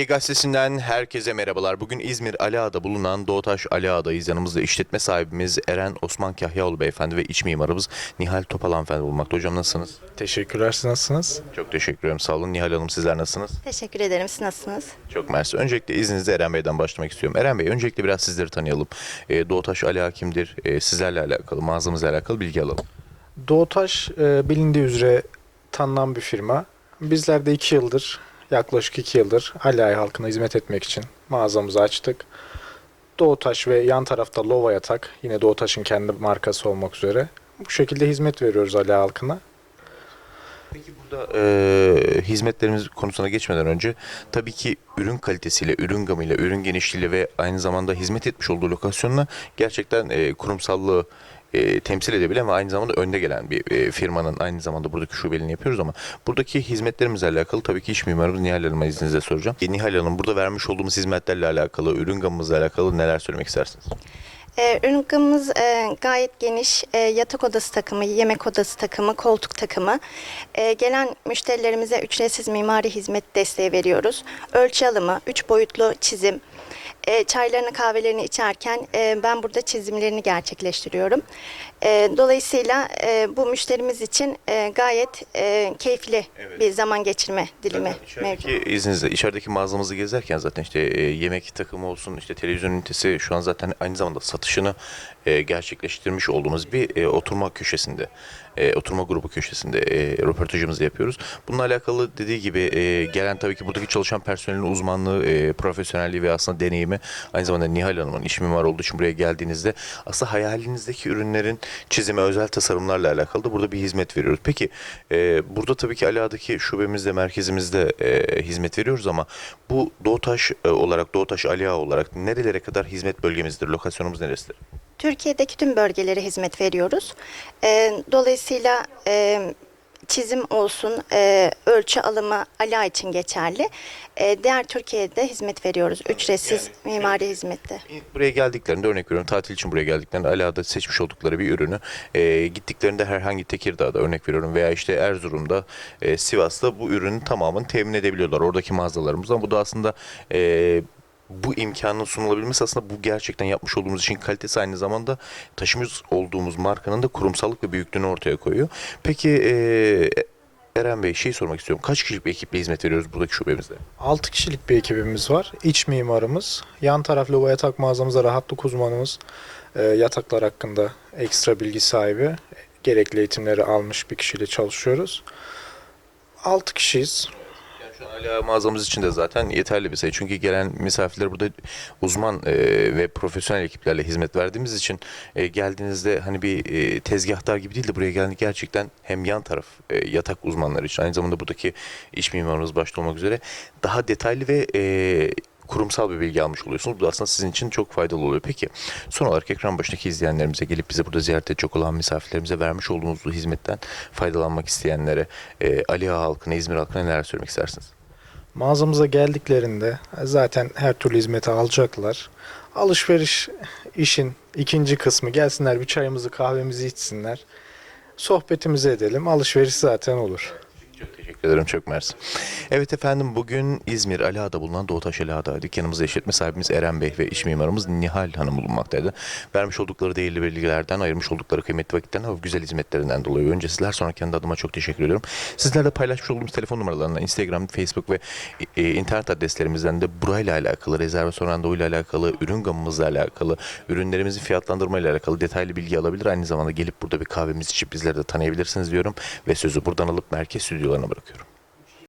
Üniversitesi'nden herkese merhabalar. Bugün İzmir Aliağa'da bulunan Doğutaş Aliağa'dayız. Yanımızda işletme sahibimiz Eren Osman Kahyaoğlu Beyefendi ve iç mimarımız Nihal Topal Hanımefendi bulunmakta. Hocam nasılsınız? Teşekkürler. Siz nasılsınız? Çok teşekkür ederim. Sağ olun. Nihal Hanım sizler nasılsınız? Teşekkür ederim. Siz nasılsınız? Çok mersi. Öncelikle izninizle Eren Bey'den başlamak istiyorum. Eren Bey öncelikle biraz sizleri tanıyalım. E, Doğutaş Aliağa kimdir? E, sizlerle alakalı, mağazamızla alakalı bilgi alalım. Doğutaş e, bilindiği üzere tanınan bir firma. Bizler de 2 yıldır, yaklaşık 2 yıldır Alay halkına hizmet etmek için mağazamızı açtık. Doğutaş ve yan tarafta Lova Yatak, yine Doğutaş'ın kendi markası olmak üzere. Bu şekilde hizmet veriyoruz Alay halkına. Peki burada e, hizmetlerimiz konusuna geçmeden önce tabii ki ürün kalitesiyle, ürün gamıyla, ürün genişliğiyle ve aynı zamanda hizmet etmiş olduğu lokasyonla gerçekten e, kurumsallığı e, temsil edebilen ve aynı zamanda önde gelen bir e, firmanın aynı zamanda buradaki şubeliğini yapıyoruz ama buradaki hizmetlerimizle alakalı tabii ki iş mimarımız Nihal Hanım'a izninizle soracağım. E, Nihal Hanım burada vermiş olduğumuz hizmetlerle alakalı, ürün gamımızla alakalı neler söylemek istersiniz? Ee, ürün gamımız e, gayet geniş. E, yatak odası takımı, yemek odası takımı, koltuk takımı. E, gelen müşterilerimize ücretsiz mimari hizmet desteği veriyoruz. Ölçü alımı, üç boyutlu çizim. E, çaylarını kahvelerini içerken e, ben burada çizimlerini gerçekleştiriyorum. E, dolayısıyla e, bu müşterimiz için e, gayet e, keyifli Evet. bir zaman geçirme dilimi Zaten mevcut. içerideki izninizle içerideki mağazamızı gezerken zaten işte e, yemek takımı olsun işte televizyon ünitesi şu an zaten aynı zamanda satışını e, gerçekleştirmiş olduğumuz bir e, oturma köşesinde e, oturma grubu köşesinde e, röportajımızı yapıyoruz. Bununla alakalı dediği gibi e, gelen tabii ki buradaki çalışan personelin uzmanlığı, e, profesyonelliği ve aslında deneyimi aynı zamanda Nihal Hanım'ın iş mimarı olduğu için buraya geldiğinizde aslında hayalinizdeki ürünlerin çizimi, özel tasarımlarla alakalı da burada bir hizmet veriyoruz. Peki e, burada tabii ki Ala'daki şubemizde, merkezimizde e, hizmet veriyoruz ama bu Doğutaş e, olarak, Doğutaş Aliağa olarak nerelere kadar hizmet bölgemizdir, lokasyonumuz neresidir? Türkiye'deki tüm bölgelere hizmet veriyoruz. Ee, dolayısıyla e, çizim olsun, e, ölçü alımı ALA için geçerli. E, diğer Türkiye'de hizmet veriyoruz. Ücretsiz mimari hizmette. Buraya geldiklerinde örnek veriyorum tatil için buraya geldiklerinde Ala'da seçmiş oldukları bir ürünü e, gittiklerinde herhangi Tekirdağ'da örnek veriyorum veya işte Erzurum'da e, Sivas'ta bu ürünün tamamını temin edebiliyorlar oradaki mağazalarımızdan. Bu da aslında e, bu imkanın sunulabilmesi aslında bu gerçekten yapmış olduğumuz işin kalitesi aynı zamanda taşımış olduğumuz markanın da kurumsallık ve büyüklüğünü ortaya koyuyor. Peki e, Eren Bey şey sormak istiyorum. Kaç kişilik bir ekiple hizmet veriyoruz buradaki şubemizde? 6 kişilik bir ekibimiz var. İç mimarımız, yan taraf Lova Yatak mağazamızda rahatlık uzmanımız, e, yataklar hakkında ekstra bilgi sahibi, gerekli eğitimleri almış bir kişiyle çalışıyoruz. 6 kişiyiz. Hala mağazamız için de zaten yeterli bir sayı. Çünkü gelen misafirler burada uzman e, ve profesyonel ekiplerle hizmet verdiğimiz için e, geldiğinizde hani bir e, tezgahtar gibi değil de buraya geldiğinde gerçekten hem yan taraf e, yatak uzmanları için aynı zamanda buradaki iç mimarımız başta olmak üzere daha detaylı ve e, kurumsal bir bilgi almış oluyorsunuz. Bu da aslında sizin için çok faydalı oluyor. Peki son olarak ekran başındaki izleyenlerimize gelip bize burada ziyaret edecek olan misafirlerimize vermiş olduğunuz bu hizmetten faydalanmak isteyenlere e, Ali Ağa halkına, İzmir halkına neler söylemek istersiniz? Mağazamıza geldiklerinde zaten her türlü hizmeti alacaklar. Alışveriş işin ikinci kısmı. Gelsinler bir çayımızı kahvemizi içsinler. Sohbetimizi edelim. Alışveriş zaten olur. Çok teşekkür ederim. Çok mersi. Evet efendim bugün İzmir Aliağa'da bulunan Doğutaş Aliağa'da dükkanımızda işletme sahibimiz Eren Bey ve iş mimarımız Nihal Hanım bulunmaktaydı. Vermiş oldukları değerli bilgilerden, ayırmış oldukları kıymetli vakitlerden ve güzel hizmetlerinden dolayı önce sizler sonra kendi adıma çok teşekkür ediyorum. Sizlerle paylaşmış olduğumuz telefon numaralarından Instagram, Facebook ve e, internet adreslerimizden de burayla alakalı, rezervasyon randevuyla alakalı, ürün gamımızla alakalı, ürünlerimizin fiyatlandırmayla alakalı detaylı bilgi alabilir. Aynı zamanda gelip burada bir kahvemizi içip bizleri de tanıyabilirsiniz diyorum ve sözü buradan alıp merkez saygılarımla bırakıyorum.